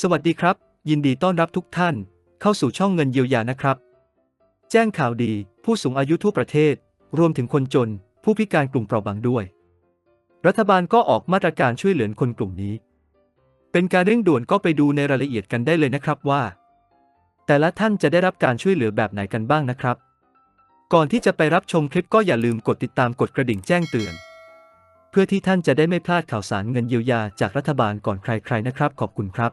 สวัสดีครับ ยินดีต้อนรับทุกท่าน เข้าสู่ช่องเงินเยียวยานะครับ แจ้งข่าวดี ผู้สูงอายุทั่วประเทศ รวมถึงคนจน ผู้พิการกลุ่มเปราะบางด้วย รัฐบาลก็ออกมาตรการช่วยเหลือคนกลุ่มนี้ เป็นการเร่งด่วนก็ไปดูในรายละเอียดกันได้เลยนะครับว่า แต่ละท่านจะได้รับการช่วยเหลือแบบไหนกันบ้างนะครับ ก่อนที่จะไปรับชมคลิปก็อย่าลืมกดติดตามกดกระดิ่งแจ้งเตือนเพื่อที่ท่านจะได้ไม่พลาดข่าวสารเงินเยียวยาจากรัฐบาลก่อนใครๆนะครับ ขอบคุณครับ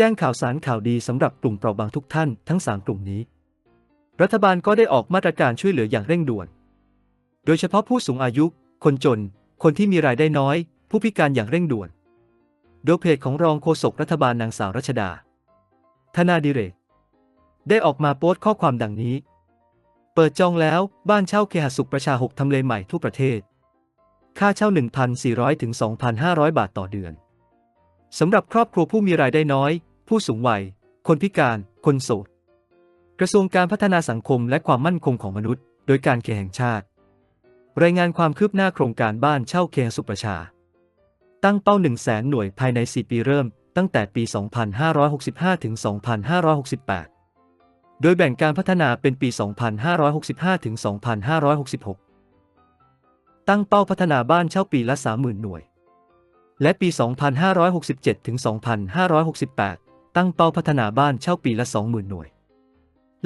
แจ้งข่าวสารข่าวดีสำหรับกลุ่มเปราะบางทุกท่านทั้ง 3 กลุ่มนี้ รัฐบาลก็ได้ออกมาตรการช่วยเหลืออย่างเร่งด่วน โดยเฉพาะผู้สูงอายุ คนจน คนที่มีรายได้น้อย ผู้พิการอย่างเร่งด่วน โดยเพจของรองโฆษกรัฐบาลนางสาวรัชดา ธนาดิเรก ได้ออกมาโพสต์ข้อความดังนี้ เปิดจองแล้วบ้านเช่าเคหสุขประชา 6 ทำเลใหม่ทั่วประเทศ ค่าเช่า 1,400ถึง2,500 บาทต่อเดือนสำหรับครอบครัวผู้มีรายได้น้อย ผู้สูงวัย คนพิการ คนโสด กระทรวงการพัฒนาสังคมและความมั่นคงของมนุษย์ โดยการเคแห่งชาติ รายงานความคืบหน้าโครงการบ้านเช่าเคหสุประชา ตั้งเป้า 1 0 0 0 0แสนหน่วยภายใน 4 ปีเริ่ม ตั้งแต่ปี 2565 ถึง 2568 โดยแบ่งการพัฒนาเป็นปี 2565 ถึง 2566 ตั้งเป้าพัฒนาบ้านเช่าปีละ 30,000 หน่วยและปี 2567 ถึง 2568 ตั้งเป้าพัฒนาบ้านเช่าปีละ 20,000 หน่วย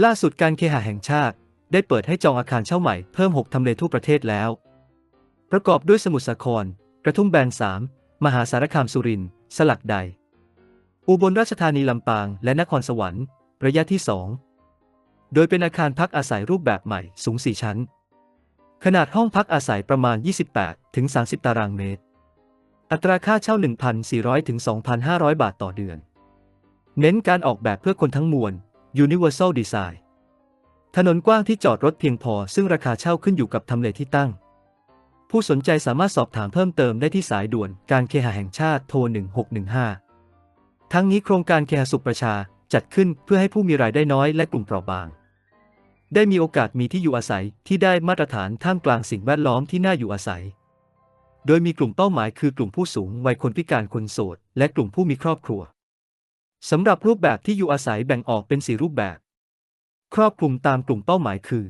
ล่าสุดการเคหะแห่งชาติ ได้เปิดให้จองอาคารเช่าใหม่เพิ่ม 6 ทำเลทั่วประเทศแล้ว ประกอบด้วยสมุทรสาคร กระทุ่มแบน 3 มหาสารคามสุรินทร์สลักใด อุบลราชธานีลำปาง และนครสวรรค์ ระยะที่ 2 โดยเป็นอาคารพักอาศัยรูปแบบใหม่สูง 4 ชั้น ขนาดห้องพักอาศัยประมาณ 28ถึง30 ตารางเมตร อัตราค่าเช่า 1,400ถึง2,500 บาทต่อเดือน เน้นการออกแบบเพื่อคนทั้งมวล Universal Design ถนนกว้างที่จอดรถเพียงพอ ซึ่งราคาเช่าขึ้นอยู่กับทำเลที่ตั้ง ผู้สนใจสามารถสอบถามเพิ่มเติมได้ที่สายด่วนการเคหะแห่งชาติโทร 1615 ทั้งนี้โครงการเคหะสุขประชาจัดขึ้นเพื่อให้ผู้มีรายได้น้อยและกลุ่มเปราะบาง ได้มีโอกาสมีที่อยู่อาศัยที่ได้มาตรฐานท่ามกลางสิ่งแวดล้อมที่น่าอยู่อาศัย โดยมีกลุ่มเป้าหมายคือกลุ่มผู้สูงวัยคนพิการคนโสด และกลุ่มผู้มีครอบครัว สำหรับรูปแบบที่อยู่อาศัยแบ่งออกเป็นสี่รูปแบบ ครอบคลุมตามกลุ่มเป้าหมายคือ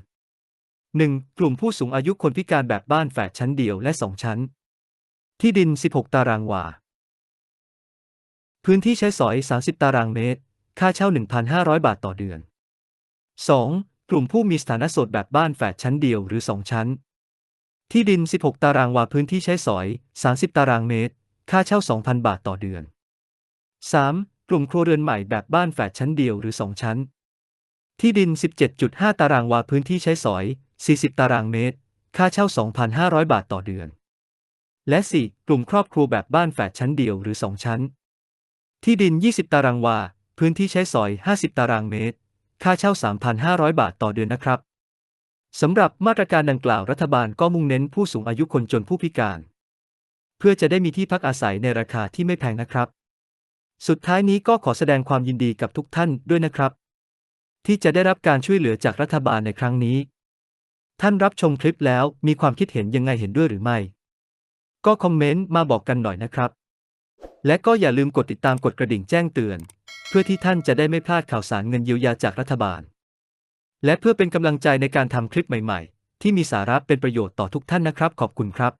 1. กลุ่มผู้สูงอายุคนพิการแบบบ้านแฝดชั้นเดียวและ 2 ชั้น ที่ดิน 16 ตารางวา พื้นที่ใช้สอย 30 ตารางเมตร ค่าเช่า 1,500 บาทต่อเดือน 2. กลุ่มผู้มีสถานะโสดแบบบ้านแฝดชั้นเดียวหรือ 2 ชั้น ที่ดิน 16 ตารางวาพื้นที่ใช้สอย 30 ตารางเมตร ค่าเช่า 2,000 บาทต่อเดือน 3. กลุ่มครัวเรือนใหม่แบบบ้านแฝดชั้นเดียวหรือ 2 ชั้น ที่ดิน 17.5 ตารางวาพื้นที่ใช้สอย 40 ตารางเมตร ค่าเช่า 2,500 บาทต่อเดือน และ 4. กลุ่มครอบครัวแบบบ้านแฝดชั้นเดียวหรือ 2 ชั้น ที่ดิน 20 ตารางวา พื้นที่ใช้สอย 50 ตารางเมตร ค่าเช่า 3,500 บาทต่อเดือนนะครับสำหรับมาตรการดังกล่าวรัฐบาลก็มุ่งเน้นผู้สูงอายุคนจนผู้พิการ เพื่อจะได้มีที่พักอาศัยในราคาที่ไม่แพงนะครับ สุดท้ายนี้ก็ขอแสดงความยินดีกับทุกท่านด้วยนะครับ ที่จะได้รับการช่วยเหลือจากรัฐบาลในครั้งนี้ ท่านรับชมคลิปแล้วมีความคิดเห็นยังไงเห็นด้วยหรือไม่ ก็คอมเมนต์มาบอกกันหน่อยนะครับ และก็อย่าลืมกดติดตามกดกระดิ่งแจ้งเตือน เพื่อที่ท่านจะได้ไม่พลาดข่าวสารเงินเยียวยาจากรัฐบาล และเพื่อเป็นกำลังใจในการทำคลิปใหม่ ๆ ที่มีสาระเป็นประโยชน์ต่อทุกท่านนะครับ ขอบคุณครับ